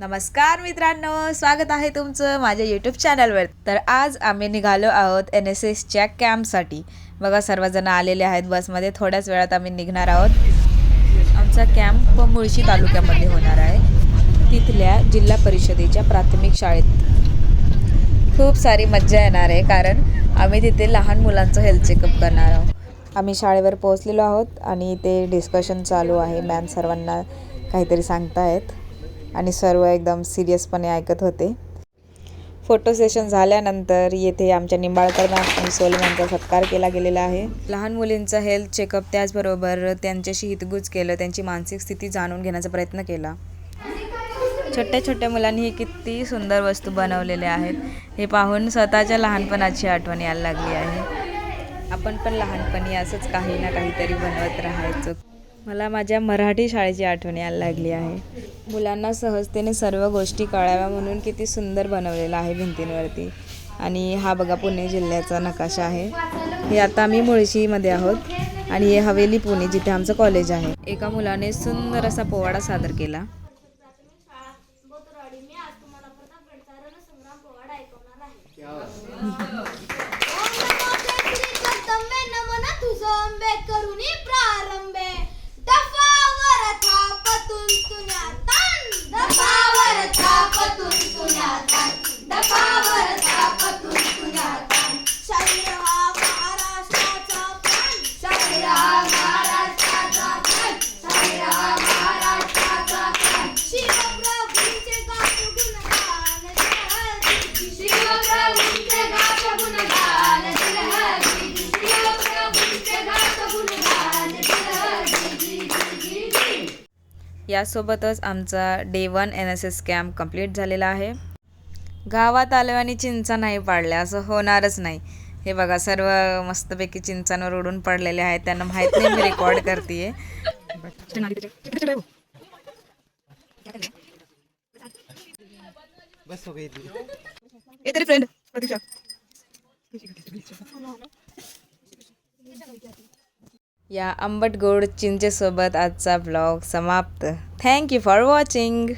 नमस्कार मित्रांनो स्वागत आहे तुमचं माझ्या यूट्यूब चॅनलवर तर आज आम्ही निघालो आहोत एन एस एसच्या कॅम्पसाठी बघा सर्वजण आलेले आहेत बसमध्ये. थोड्याच वेळात आम्ही निघणार आहोत. आमचा कॅम्प मुळशी तालुक्यामध्ये होणार आहे. तिथल्या जिल्हा परिषदेच्या प्राथमिक शाळेत. खूप सारी मज्जा येणार आहे कारण आम्ही तिथे लहान मुलांचं हेल्थ चेकअप करणार आहोत. आम्ही शाळेवर पोहोचलेलो आहोत आणि ते डिस्कशन चालू आहे. मॅम सर्वांना काहीतरी सांगतायत. आणि सर्व एकदम सिरियसपणे ऐकत होते. फोटो सेशन झाल्यानंतर येथे आमच्या निंबाळकर मॅम आणि सोलम यांचा सत्कार केला गेलेला आहे. लहान मुलींचा हेल्थ चेकअप त्याचबरोबर त्यांच्याशी हितगुज केलं त्यांची मानसिक स्थिती जाणून घेण्याचा प्रयत्न केला. छोट्या छोट्या मुलांनी ही किती सुंदर वस्तू बनवलेल्या आहेत हे पाहून स्वतःच्या लहानपणाची आठवण यायला लागली आहे. आपण पण लहानपणी असंच काही ना काहीतरी बनवत राहायचो. मला माझ्या मराठी शाळेची आठवण यायला लागली आहे. मुलांना सहजतेने सर्व गोष्टी कळाव्या म्हणून किती सुंदर बनवलेलं आहे भिंतींवरती. आणि हा बघा पुणे जिल्ह्याचा नकाशा आहे. हे आता आम्ही मुळशीमध्ये आहोत. आणि हे हवेली पुणे जिथे आमचं कॉलेज आहे. एका मुलाने सुंदर असा पोवाडा सादर केला. यासोबतच आमचा day one N S S camp complete झालेला आहे. गावात आलो आणि चिंचा नाही पाडल्या. असं होणारच नाही. हे बघा सर्व मस्तपैकी चिंचांवर उडून पडलेले आहेत. त्यांना माहीत नाही मी रेकॉर्ड करते बस फ्रेंड या आंबट गोड चिंचेसोबत आजचा ब्लॉग समाप्त. Thank you for watching